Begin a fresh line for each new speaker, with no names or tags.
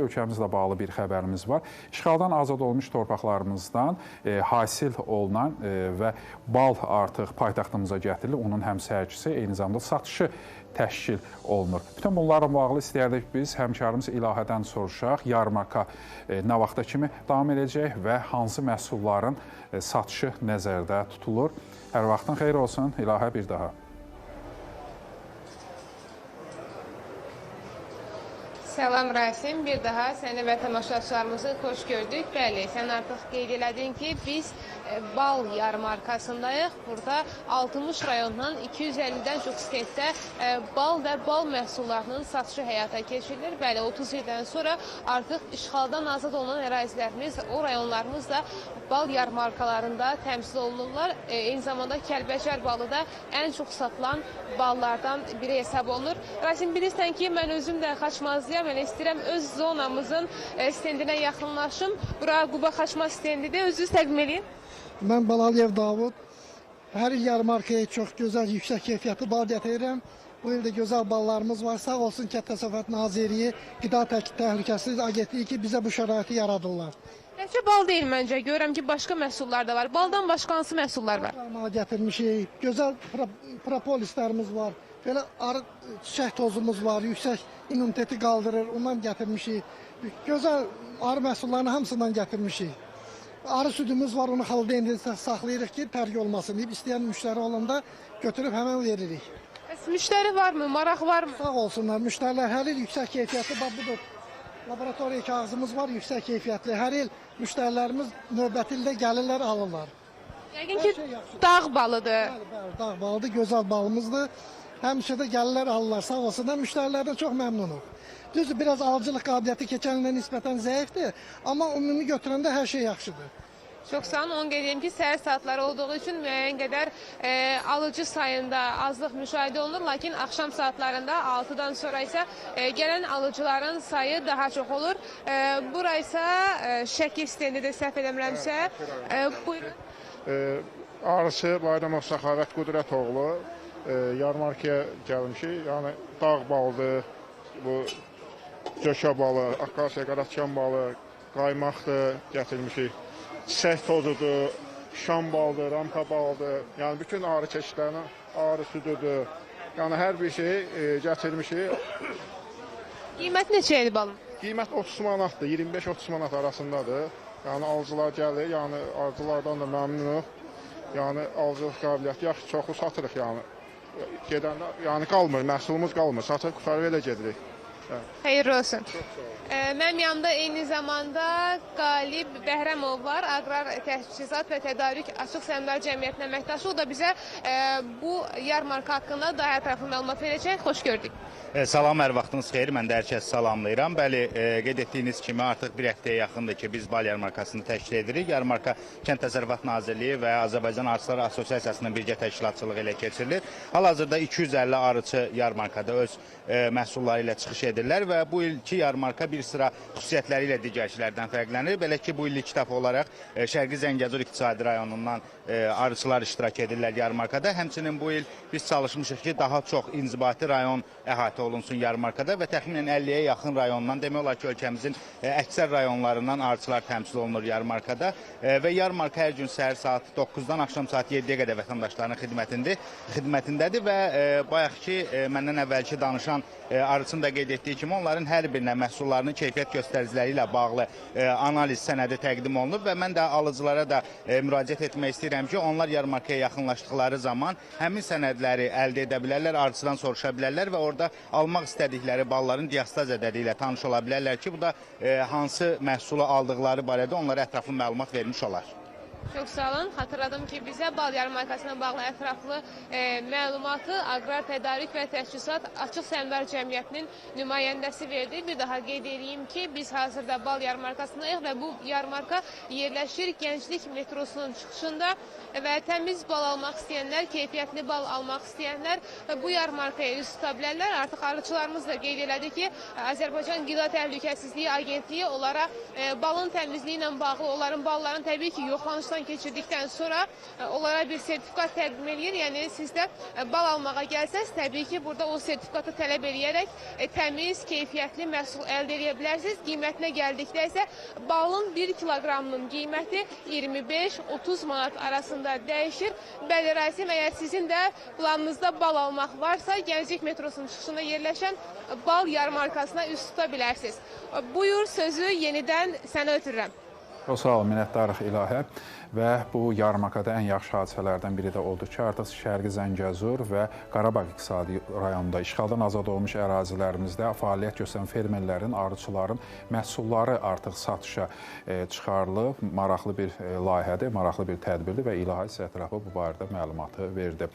Ölkəmizlə bağlı bir xəbərimiz var. İşğaldan azad olmuş torpaqlarımızdan e, hasil olunan e, və bal artıq paytaxtımıza gətirilir. Onun həm sərgisi, eyni zamanda satışı təşkil olunur. Bütün bunlarla bağlı istəyərdik biz həmkarımız İlahədən soruşaq. Yarmarka e, nə vaxta kimi davam edəcək və hansı məhsulların e, satışı nəzərdə tutulur? Hər vaxtın xeyir olsun. İlahə bir daha.
Salam Rasim, bir daha səni və tamaşaçılarımızı xoş gördük. Bəli, sən artıq qeyd elədin ki, biz e, bal yarmarkasındayıq. Burada 60 rayondan 250-dən çox stenddə e, bal və bal məhsullarının satışı həyata keçirilir. Bəli, 30 ildən sonra artıq işğaldan azad olunan ərazilərimiz, o rayonlarımız da bal yarmarkalarında təmsil olunurlar. E, eyni zamanda Kəlbəcər balı da ən çox satılan ballardan biri hesab olunur. Rasim, bilirsən ki, mən özüm də xaçmazlıyam. Mən istəyirəm öz zonamızın e, stendinə yaxınlaşım. Bura Quba xaçmaz stendidir. Özünüz təqdim edin.
Mən Balaliyev Davud. Hər il yarmarkaya çox gözəl, yüksək keyfiyyətli bal gətirirəm. Bu il də gözəl ballarımız var. Sağ olsun Kənd Təsərrüfat Nazirliyi, Qida Tək Təhlükəsizlik Agentliyi ki, bizə bu şəraiti yaradırlar.
Təkcə bal deyil məncə. Görürəm ki, başqa məhsullar da var. Baldan başqa hansı məhsullar var?
Yarmağa gətirmişik. Gözəl pro propolislərimiz var. Belə arı çiçək tozumuz var, yüksək immuniteti qaldırır. Ondan gətirmişik. Gözəl arı məhsullarını hamısından gətirmişik. Arı südümüz var, onu xaldendə saxlayırıq ki, tərk olmasın deyib istəyən müştəri olanda götürüb həmin veririk.
Müştəri varmı? Maraq varmı?
Sağ olsunlar. Müştərilər hər il yüksək keyfiyyətli bax budur. Laboratoriya kağızımız var, yüksək keyfiyyətli. Hər il müştərilərimiz növbəti ildə gəlirlər, alırlar.
Yəqin ki,
şey yaxşıdır.
dağ balıdır.
Bəli, bəli, dağ balıdır, gözəl balımızdır. Həmişə də gəlirlər, alırlar. Sağ olsunlar. Müştərilərdən çox məmnunuq. Düzdür, biraz alıcılıq qabiliyyəti keçən ildən nisbətən zəifdir, amma ümumi götürəndə hər şey yaxşıdır.
Çox sağ olun. Onu qeyd ki, səhər saatları olduğu üçün müəyyən qədər e, alıcı sayında azlıq müşahidə olunur, lakin axşam saatlarında 6-dan sonra isə e, gələn alıcıların sayı daha çox olur. E, bura isə e, şəkil stendidir, səhv eləmirəmsə. E, buyurun.
E, Arısı Bayramov Səxavət Qudrətoğlu e, yarmarkaya gəlmişik. Yəni dağ balıdır, bu Coşa balı, akasiya qaraçan balı, qaymaqdır gətirmişik. Çiçək tozudur, şam balıdır, ramka balıdır. Yəni bütün arı çeşidlərini, arı südüdür. Yəni hər bir şeyi e, gətirmişik.
Qiymət neçəyədir balım?
Qiymət 30 manatdır, 25-30 manat arasındadır. Yəni alıcılar gəlir, yəni alıcılardan da məmnunuq. Yəni alıcılıq qabiliyyəti yaxşı, çoxu satırıq yəni. Gedəndə yəni qalmır, məhsulumuz qalmır. Satıb qutarıb elə gedirik.
Xeyirli olsun. Mənim yanımda eyni zamanda Qalib Bəhrəmov var, Aqrar Təchizat və Tədarük Açıq Səhmdar Cəmiyyətinin əməkdaşı. O da bizə e, bu yarmarka haqqında daha ətraflı məlumat verəcək. Xoş gördük.
Salam, hər vaxtınız xeyir. Mən də hər kəsi salamlayıram. Bəli, e, qeyd etdiyiniz kimi artıq bir həftəyə yaxındır ki, biz bal yarmarkasını təşkil edirik. Yarmarka Kənd Təsərrüfat Nazirliyi və Azərbaycan Arıçılar Assosiasiyasının birgə təşkilatçılığı ilə keçirilir. Hal-hazırda 250 arıçı yarmarkada öz e, məhsulları ilə çıxış edirlər və bu ilki yarmarka bir sıra xüsusiyyətləri ilə digərçilərdən fərqlənir. Belə ki, bu illik dəfə olaraq e, Şərqi Zəngəzur iqtisadi rayonundan e, arıçılar iştirak edirlər yarmarkada. Həmçinin bu il biz çalışmışıq ki, daha çox inzibati rayon əhatə olunsun yarmarkada və təxminən 50-yə yaxın rayondan demək olar ki, ölkəmizin e, əksər rayonlarından arıçılar təmsil olunur yarmarkada və yarmarka hər gün səhər saat 9-dan axşam saat 7-yə qədər vətəndaşların xidmətində xidmətindədir və bayaq ki, e, məndən əvvəlki danışan arıçın da qeyd etdiyi kimi onların hər birinə məhsullarının keyfiyyət göstəriciləri ilə bağlı e, analiz sənədi təqdim olunub və mən də alıcılara da e, müraciət etmək istəyirəm ki, onlar yarmarkaya yaxınlaşdıqları zaman həmin sənədləri əldə edə bilərlər, arıçıdan soruşa bilərlər və orada almaq istədikləri balların diastaz ədədi ilə tanış ola bilərlər ki, bu da e, hansı məhsulu aldıqları barədə onlara ətraflı məlumat vermiş olar.
Çox sağ olun. Xatırladım ki, bizə bal yarmarkasına bağlı ətraflı e, məlumatı Aqrar Tədarük və Təchizat Açıq Səhmdar Cəmiyyətinin nümayəndəsi verdi. Bir daha qeyd edeyim ki, biz hazırda bal yarmarkasındayıq və bu yarmarka yerləşir Gənclik metrosunun çıxışında və təmiz bal almaq istəyənlər, keyfiyyətli bal almaq istəyənlər e, bu yarmarkaya üz tuta bilərlər. Artıq arıçılarımız da qeyd elədi ki, Azərbaycan Qida Təhlükəsizliyi Agentliyi onlara e, balın təmizliyi ilə bağlı onların balların təbii ki, yoxlanışları kursdan keçirdikdən sonra e, onlara bir sertifikat təqdim eləyir. Yəni siz də e, bal almağa gəlsəz, təbii ki, burada o sertifikatı tələb eləyərək e, təmiz, keyfiyyətli məhsul əldə edə bilərsiniz. Qiymətinə gəldikdə isə balın 1 kiloqramının qiyməti 25-30 manat arasında dəyişir. Bəli, Rasim, əgər sizin də planınızda bal almaq varsa, Gənclik metrosunun çıxışında yerləşən bal yarmarkasına üst tuta bilərsiniz. Buyur sözü yenidən sənə ötürürəm.
Sağ olun, minnətdarıq ilahə və bu yarmarkada ən yaxşı hadisələrdən biri də oldu ki, artıq Şərqi Zəngəzur və Qarabağ iqtisadi rayonunda işğaldan azad olmuş ərazilərimizdə fəaliyyət göstərən fermerlərin, arıçıların məhsulları artıq satışa e, çıxarılıb. Maraqlı bir e, layihədir, maraqlı bir tədbirdir və ilahə sizə ətrafı bu barədə məlumatı verdi.